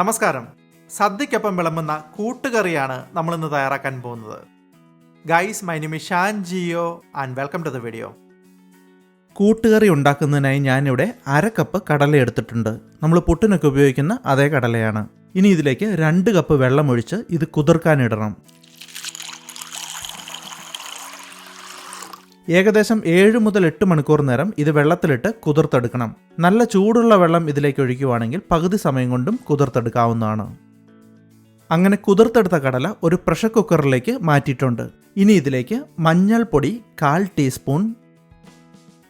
നമസ്കാരം. സദ്യക്കൊപ്പം വിളമ്പുന്ന കൂട്ടുകറിയാണ് നമ്മൾ ഇന്ന് തയ്യാറാക്കാൻ പോകുന്നത്. Guys my Nimi Shan Jio and welcome to the video കൂട്ടുകറി ഉണ്ടാക്കുന്നതിനായി ഞാനിവിടെ അര കപ്പ് കടല എടുത്തിട്ടുണ്ട്. നമ്മൾ പുട്ടിനൊക്കെ ഉപയോഗിക്കുന്ന അതേ കടലയാണ്. ഇനി ഇതിലേക്ക് രണ്ട് കപ്പ് വെള്ളം ഒഴിച്ച് ഇത് കുതിർക്കാനിടണം ഏകദേശം ഏഴ് മുതൽ എട്ട് മണിക്കൂർ നേരം ഇത് വെള്ളത്തിലിട്ട് കുതിർത്തെടുക്കണം. നല്ല ചൂടുള്ള വെള്ളം ഇതിലേക്ക് ഒഴിക്കുവാണെങ്കിൽ പകുതി സമയം കൊണ്ടും കുതിർത്തെടുക്കാവുന്നതാണ്. അങ്ങനെ കുതിർത്തെടുത്ത കടല ഒരു പ്രഷർ കുക്കറിലേക്ക് മാറ്റിയിട്ടുണ്ട്. ഇനി ഇതിലേക്ക് മഞ്ഞൾപ്പൊടി കാൽ ടീസ്പൂൺ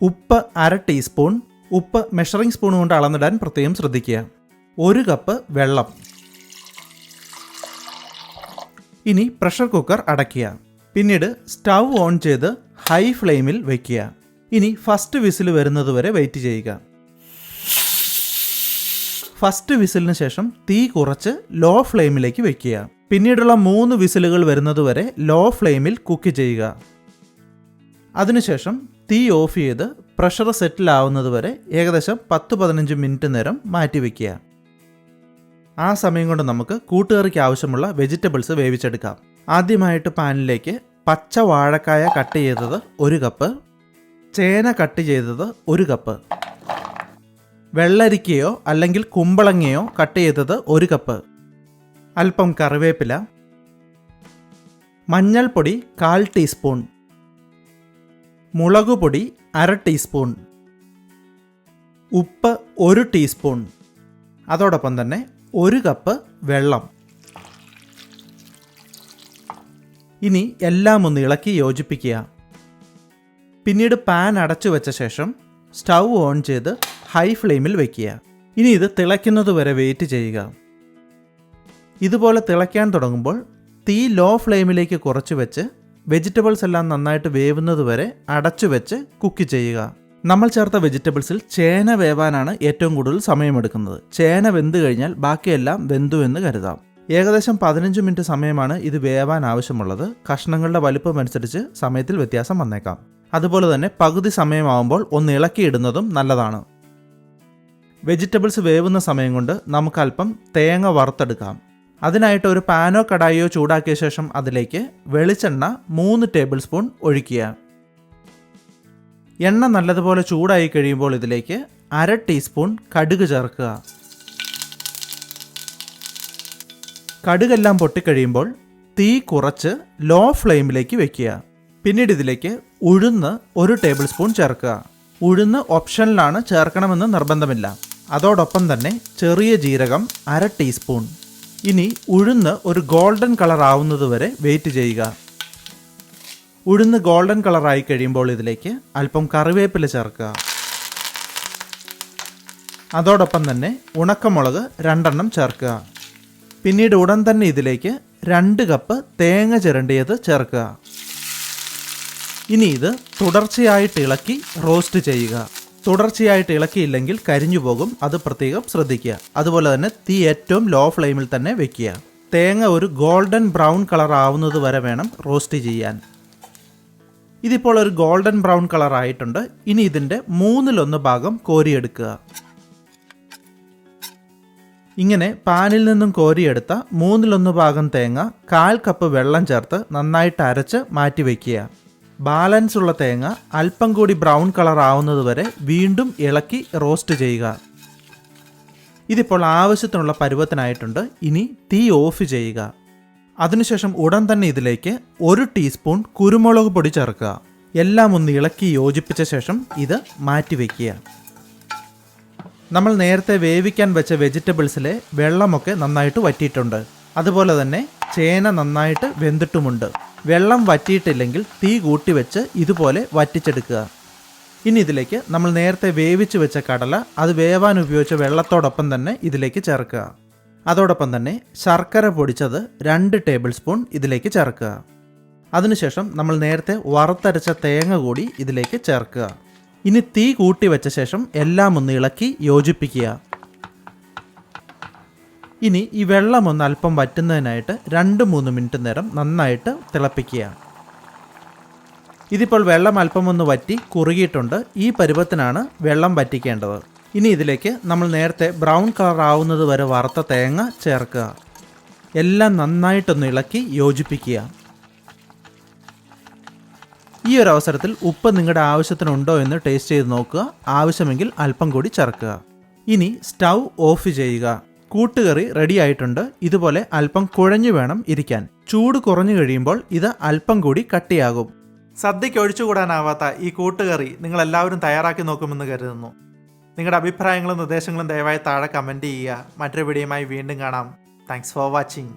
ഉപ്പ് അര ടീസ്പൂൺ ഉപ്പ് മെഷറിംഗ് സ്പൂൺ കൊണ്ട് അളന്നിടാൻ പ്രത്യേകം ശ്രദ്ധിക്കുക. ഒരു കപ്പ് വെള്ളം. ഇനി പ്രഷർ കുക്കർ അടയ്ക്കുക. പിന്നീട് സ്റ്റൗ ഓൺ ചെയ്ത് ഹൈ ഫ്ലെയിമിൽ വയ്ക്കുക ഇനി ഫസ്റ്റ് വിസിൽ വരുന്നതുവരെ വെയിറ്റ് ചെയ്യുക. ഫസ്റ്റ് വിസിലിന് ശേഷം തീ കുറച്ച് ലോ ഫ്ലെയിമിലേക്ക് വെക്കുക. പിന്നീടുള്ള മൂന്ന് വിസിലുകൾ വരുന്നതുവരെ ലോ ഫ്ലെയിമിൽ കുക്ക് ചെയ്യുക. അതിനുശേഷം തീ ഓഫ് ചെയ്ത് പ്രഷർ സെറ്റിൽ ആവുന്നത് വരെ ഏകദേശം പത്ത് പതിനഞ്ച് മിനിറ്റ് നേരം മാറ്റി വയ്ക്കുക ആ സമയം കൊണ്ട് നമുക്ക് കൂട്ടുകറിക്ക് ആവശ്യമുള്ള വെജിറ്റബിൾസ് വേവിച്ചെടുക്കാം. ആദ്യമായിട്ട് പാനിലേക്ക് പച്ച വാഴക്കായ കട്ട് ചെയ്തത് ഒരു കപ്പ് ചേന കട്ട് ചെയ്തത് ഒരു കപ്പ് വെള്ളരിക്കയോ അല്ലെങ്കിൽ കുമ്പളങ്ങയോ കട്ട് ചെയ്തത് ഒരു കപ്പ് അല്പം കറിവേപ്പില മഞ്ഞൾപ്പൊടി കാൽ ടീസ്പൂൺ മുളകുപൊടി അര ടീസ്പൂൺ ഉപ്പ് ഒരു ടീസ്പൂൺ അതോടൊപ്പം തന്നെ ഒരു കപ്പ് വെള്ളം. ഇനി എല്ലാം ഒന്ന് ഇളക്കി യോജിപ്പിക്കുക. പിന്നീട് പാൻ അടച്ചു വെച്ച ശേഷം സ്റ്റൗ ഓൺ ചെയ്ത് ഹൈ ഫ്ലെയിമിൽ വയ്ക്കുക ഇനി ഇത് തിളയ്ക്കുന്നത് വരെ വെയിറ്റ് ചെയ്യുക. ഇതുപോലെ തിളയ്ക്കാൻ തുടങ്ങുമ്പോൾ തീ ലോ ഫ്ലെയിമിലേക്ക് കുറച്ച് വെച്ച് വെജിറ്റബിൾസ് എല്ലാം നന്നായിട്ട് വേവുന്നത് വരെ അടച്ചു വെച്ച് കുക്ക് ചെയ്യുക. നമ്മൾ ചേർത്ത വെജിറ്റബിൾസിൽ ചേന വേവാനാണ് ഏറ്റവും കൂടുതൽ സമയമെടുക്കുന്നത്. ചേന വെന്ത് കഴിഞ്ഞാൽ ബാക്കിയെല്ലാം വെന്തു എന്ന് കരുതാം. ഏകദേശം പതിനഞ്ച് മിനിറ്റ് സമയമാണ് ഇത് വേവാൻ ആവശ്യമുള്ളത്. കഷ്ണങ്ങളുടെ വലുപ്പം അനുസരിച്ച് സമയത്തിൽ വ്യത്യാസം വന്നേക്കാം. അതുപോലെ തന്നെ പകുതി സമയമാവുമ്പോൾ ഒന്ന് ഇളക്കിയിടുന്നതും നല്ലതാണ്. വെജിറ്റബിൾസ് വേവുന്ന സമയം കൊണ്ട് നമുക്ക് അല്പം തേങ്ങ വറുത്തെടുക്കാം. അതിനായിട്ട് ഒരു പാനോ കടായിയോ ചൂടാക്കിയ ശേഷം അതിലേക്ക് വെളിച്ചെണ്ണ മൂന്ന് ടേബിൾ സ്പൂൺ ഒഴിക്കുക. എണ്ണ നല്ലതുപോലെ ചൂടായി കഴിയുമ്പോൾ ഇതിലേക്ക് അര ടീസ്പൂൺ കടുക് ചേർക്കുക. കടുകെല്ലാം പൊട്ടിക്കഴിയുമ്പോൾ തീ കുറച്ച് ലോ ഫ്ലെയിമിലേക്ക് വെക്കുക. പിന്നീട് ഇതിലേക്ക് ഉഴുന്ന് ഒരു ടേബിൾ സ്പൂൺ ചേർക്കുക. ഉഴുന്ന് ഓപ്ഷനിലാണ് ചേർക്കണമെന്ന് നിർബന്ധമില്ല. അതോടൊപ്പം തന്നെ ചെറിയ ജീരകം അര ടീസ്പൂൺ. ഇനി ഉഴുന്ന് ഒരു ഗോൾഡൻ കളർ ആവുന്നത് വരെ വെയിറ്റ് ചെയ്യുക. ഉഴുന്ന് ഗോൾഡൻ കളറായി കഴിയുമ്പോൾ ഇതിലേക്ക് അല്പം കറിവേപ്പില ചേർക്കുക. അതോടൊപ്പം തന്നെ ഉണക്കമുളക് രണ്ടെണ്ണം ചേർക്കുക. പിന്നീട് ഉടൻ തന്നെ ഇതിലേക്ക് രണ്ട് കപ്പ് തേങ്ങ ചിരണ്ടിയത് ചേർക്കുക. ഇനി ഇത് തുടർച്ചയായിട്ട് ഇളക്കി റോസ്റ്റ് ചെയ്യുക. തുടർച്ചയായിട്ട് ഇളക്കിയില്ലെങ്കിൽ കരിഞ്ഞു പോകും. അത് പ്രത്യേകം ശ്രദ്ധിക്കുക. അതുപോലെ തന്നെ തീ ഏറ്റവും ലോ ഫ്ലെയിമിൽ തന്നെ വെക്കുക. തേങ്ങ ഒരു ഗോൾഡൻ ബ്രൗൺ കളർ ആവുന്നത് വരെ വേണം റോസ്റ്റ് ചെയ്യാൻ. ഇതിപ്പോൾ ഒരു ഗോൾഡൻ ബ്രൗൺ കളർ ആയിട്ടുണ്ട്. ഇനി ഇതിന്റെ മൂന്നിലൊന്ന് ഭാഗം കോരിയെടുക്കുക. ഇങ്ങനെ പാനിൽ നിന്നും കോരിയെടുത്ത മൂന്നിലൊന്ന് ഭാഗം തേങ്ങ കാൽ കപ്പ് വെള്ളം ചേർത്ത് നന്നായിട്ട് അരച്ച് മാറ്റി വയ്ക്കുക ബാലൻസ് ഉള്ള തേങ്ങ അല്പം കൂടി ബ്രൗൺ കളർ ആവുന്നത് വരെ വീണ്ടും ഇളക്കി റോസ്റ്റ് ചെയ്യുക. ഇതിപ്പോൾ ആവശ്യത്തിനുള്ള പരുവത്തിനായിട്ടുണ്ട്. ഇനി തീ ഓഫ് ചെയ്യുക. അതിനുശേഷം ഉടൻ തന്നെ ഇതിലേക്ക് ഒരു ടീസ്പൂൺ കുരുമുളക് പൊടി ചേർക്കുക. എല്ലാം ഒന്ന് ഇളക്കി യോജിപ്പിച്ച ശേഷം ഇത് മാറ്റി വയ്ക്കുക നമ്മൾ നേരത്തെ വേവിക്കാൻ വെച്ച വെജിറ്റബിൾസിലെ വെള്ളമൊക്കെ നന്നായിട്ട് വറ്റിയിട്ടുണ്ട്. അതുപോലെ തന്നെ ചേന നന്നായിട്ട് വെന്തിട്ടുമുണ്ട്. വെള്ളം വറ്റിയിട്ടില്ലെങ്കിൽ തീ കൂട്ടി വെച്ച് ഇതുപോലെ വറ്റിച്ചെടുക്കുക. ഇനി ഇതിലേക്ക് നമ്മൾ നേരത്തെ വേവിച്ച് വെച്ച കടല അത് വേവാൻ ഉപയോഗിച്ച വെള്ളത്തോടൊപ്പം തന്നെ ഇതിലേക്ക് ചേർക്കുക. അതോടൊപ്പം തന്നെ ശർക്കര പൊടിച്ചത് രണ്ട് ടേബിൾ സ്പൂൺ ഇതിലേക്ക് ചേർക്കുക. അതിനുശേഷം നമ്മൾ നേരത്തെ വറുത്തരച്ച തേങ്ങ കൂടി ഇതിലേക്ക് ചേർക്കുക. ഇനി തീ കൂട്ടി വെച്ച ശേഷം എല്ലാം ഒന്ന് ഇളക്കി യോജിപ്പിക്കുക. ഇനി ഈ വെള്ളം ഒന്ന് അല്പം വറ്റുന്നതിനായിട്ട് രണ്ട് മൂന്ന് മിനിറ്റ് നേരം നന്നായിട്ട് തിളപ്പിക്കുക. ഇതിപ്പോൾ വെള്ളം അല്പം ഒന്ന് വറ്റി കുറുകിയിട്ടുണ്ട്. ഈ പരുവത്തിനാണ് വെള്ളം വറ്റിക്കേണ്ടത്. ഇനി ഇതിലേക്ക് നമ്മൾ നേരത്തെ ബ്രൗൺ കളർ ആവുന്നത് വരെ വറുത്ത തേങ്ങ ചേർക്കുക. എല്ലാം നന്നായിട്ടൊന്ന് ഇളക്കി യോജിപ്പിക്കുക. ഈ ഒരു അവസരത്തിൽ ഉപ്പ് നിങ്ങളുടെ ആവശ്യത്തിനുണ്ടോ എന്ന് ടേസ്റ്റ് ചെയ്ത് നോക്കുക. ആവശ്യമെങ്കിൽ അല്പം കൂടി ചേർക്കുക. ഇനി സ്റ്റൗ ഓഫ് ചെയ്യുക. കൂട്ടുകറി റെഡി ആയിട്ടുണ്ട്. ഇതുപോലെ അല്പം കുഴഞ്ഞു വേണം ഇരിക്കാൻ. ചൂട് കുറഞ്ഞു കഴിയുമ്പോൾ ഇത് അല്പം കൂടി കട്ടിയാകും. സദ്യയ്ക്ക് ഒഴിച്ചുകൂടാനാവാത്ത ഈ കൂട്ടുകറി നിങ്ങൾ എല്ലാവരും തയ്യാറാക്കി നോക്കുമെന്ന് കരുതുന്നു. നിങ്ങളുടെ അഭിപ്രായങ്ങളും നിർദ്ദേശങ്ങളും ദയവായി താഴെ കമന്റ് ചെയ്യുക. മറ്റൊരു വീഡിയോയുമായി വീണ്ടും കാണാം. Thanks for watching